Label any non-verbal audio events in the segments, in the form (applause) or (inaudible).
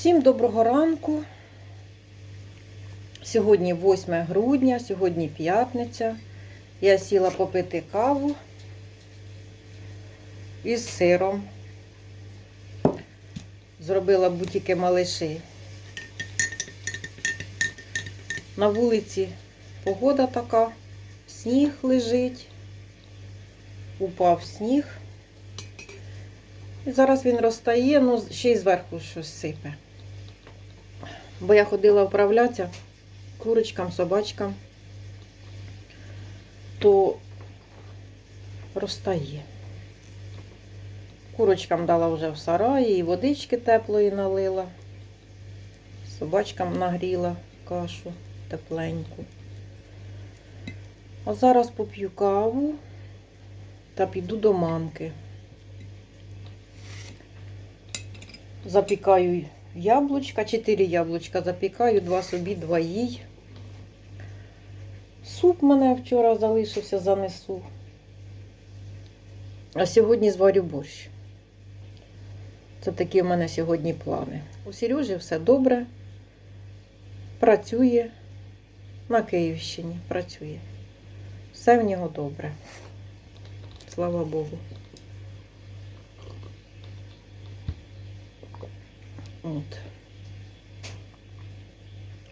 Всім доброго ранку. Сьогодні 8 грудня, сьогодні п'ятниця. Я сіла попити каву із сиром. Зробила бутіки малиші. На вулиці погода така, сніг лежить, упав сніг. І зараз він розтає, ну ще й зверху щось сипе. Бо я ходила вправлятися курочкам, собачкам, то розтає. Курочкам дала вже в сараї, і водички теплої налила. Собачкам нагріла кашу тепленьку. А зараз поп'ю каву та піду до мамки. Запікаю яблучка, 4 яблучка запікаю, два собі, два їй. Суп мене вчора залишився, занесу. А сьогодні зварю борщ. Це такі в мене сьогодні плани. У Сережі все добре. Працює на Київщині, працює. Все в нього добре. Слава Богу. От.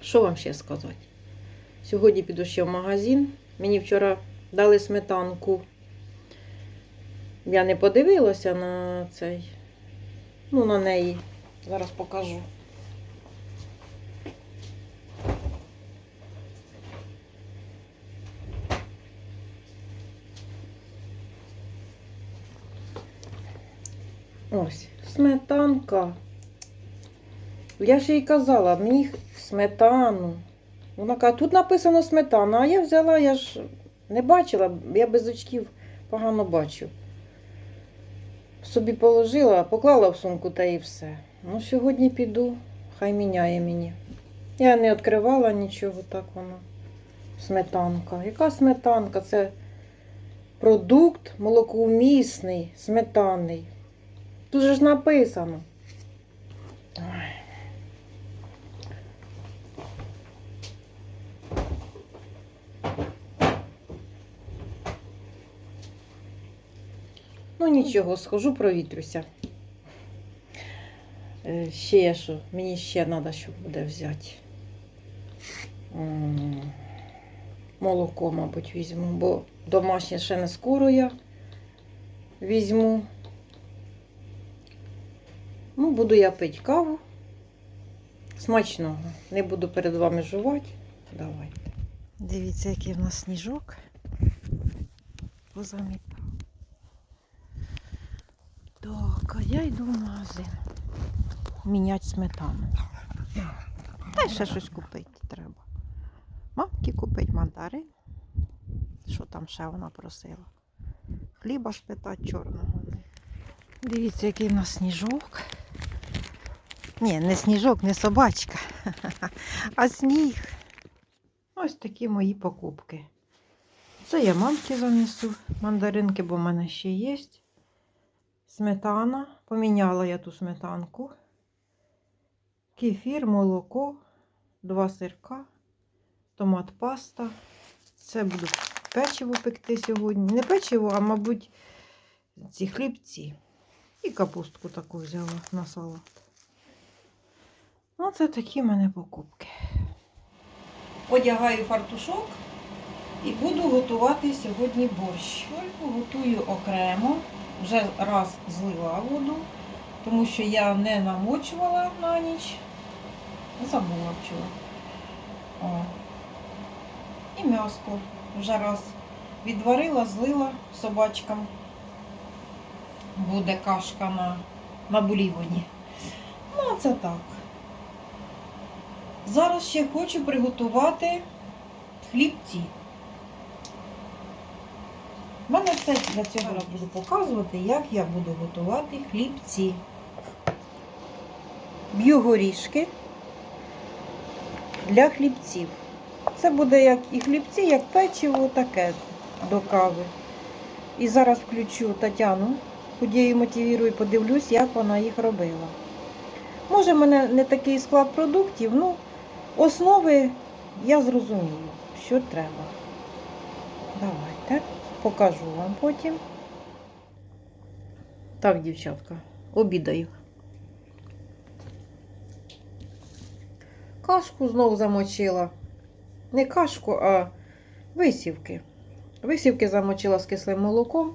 Що вам ще сказати? Сьогодні піду ще в магазин. Мені вчора дали сметанку. Я не подивилася на цей. Ну, на неї. Зараз покажу. Ось, сметанка. Я ж їй казала, мені сметану. Вона каже, тут написано сметана, а я взяла, я ж не бачила, я без очків погано бачу. Собі положила, поклала в сумку та і все. Ну, сьогодні піду, хай міняє мені. Я не відкривала нічого, так воно. Сметанка. Яка сметанка? Це продукт молокоумісний, сметанний. Тут же ж написано. Ну нічого, схожу, провітрюся. Е, Ще що, мені ще треба, що буде взяти. Молоко, мабуть, візьму, бо домашнє ще не скоро я візьму. Ну, буду я пити каву. Смачного. Не буду перед вами жувати. Давайте. Дивіться, який в нас сніжок. Позамітав. Так, а я йду в магазин. Міняти сметану. Та ще щось купити треба. Мамки купить мандарин. Що там ще вона просила? Хліба спитати чорного. Дивіться, який в нас сніжок. Ні, не сніжок, не собачка, (laughs) а сніг. Ось такі мої покупки. Це я мамки занесу мандаринки, бо в мене ще є. Сметана. Поміняла я ту сметанку. Кефір, молоко, два сирка, томат паста. Це буду печиво пекти сьогодні. Не печиво, а, мабуть, ці хлібці. І капустку таку взяла на салат. Оце такі в мене покупки. Одягаю фартушок і буду готувати сьогодні борщ. Тільки готую окремо. Вже раз злила воду, тому що я не намочувала на ніч. Забула вчора. О. І м'яско вже раз відварила, злила собачкам. Буде кашка на, на булівоні. Ну, це так. Зараз ще хочу приготувати хлібці. У мене все для цього я буду показувати, як я буду готувати хлібці. Б'ю горішки для хлібців. Це буде як і хлібці, як печиво, таке до кави. І зараз включу Тетяну, худію мотивірую, подивлюсь, як вона їх робила. Може, в мене не такий склад продуктів, ну, основи я зрозумію, що треба. Давайте, покажу вам потім. Так, дівчатка, обідаю. Кашку знову замочила. Не кашку, а висівки. Висівки замочила з кислим молоком.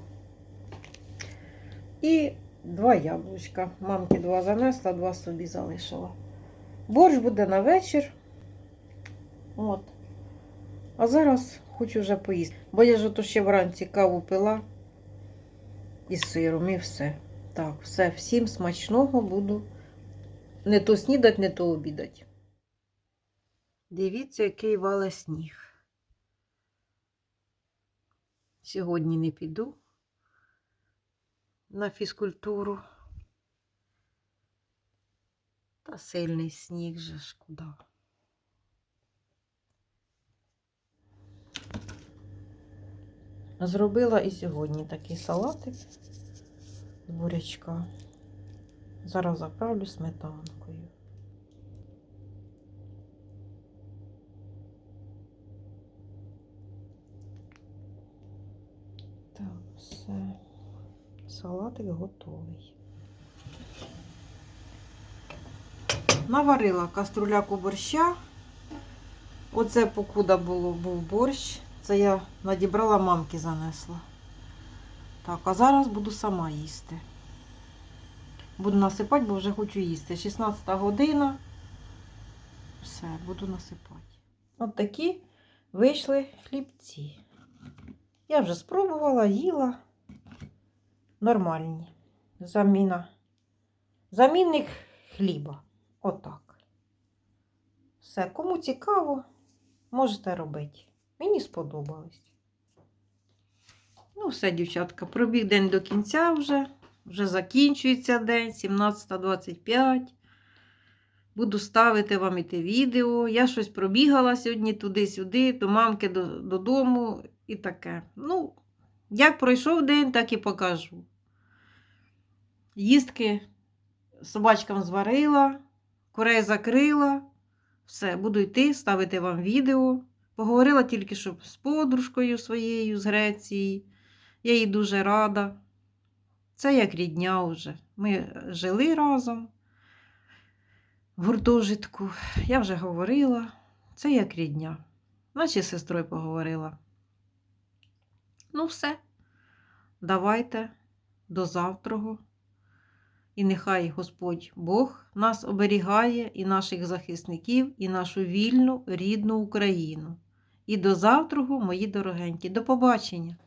І два яблучка. Мамки два занесла, два собі залишила. Борщ буде на вечір. От. А зараз хочу вже поїсти. Бо я ж ото ще вранці каву пила із сиром і все. Так, все, всім смачного буду. Не то снідать, не то обідать. Дивіться, який вале сніг. Сьогодні не піду на фізкультуру. Та сильний сніг же ж куди. Зробила і сьогодні такий салатик з бурячка. Зараз заправлю сметанкою. Так, все. Салатик готовий. Наварила каструляку борща. Оце покуда було, був борщ. Це я надібрала, мамки занесла. Так, а зараз буду сама їсти. Буду насипати, бо вже хочу їсти. 16 година. Все, буду насипати. От такі вийшли хлібці. Я вже спробувала, їла. Нормальні. Заміна. Замінник хліба. Отак. Все, кому цікаво, можете робити. Мені сподобалось. Ну, все, дівчатка, пробіг день до кінця вже. Вже закінчується день, 17.25. Буду ставити вам і те відео. Я щось пробігала сьогодні туди-сюди, до мамки до- додому і таке. Ну, як пройшов день, так і покажу. Їстки собачкам зварила, курей закрила. Все, буду йти, ставити вам відео. Поговорила тільки що з подружкою своєю з Греції. Я їй дуже рада. Це як рідня вже. Ми жили разом в гуртожитку. Я вже говорила. Це як рідня. Наче з сестрою поговорила. Ну, все. Давайте до завтра. І нехай Господь Бог нас оберігає і наших захисників, і нашу вільну рідну Україну. І до завтра, мої дорогенькі. До побачення!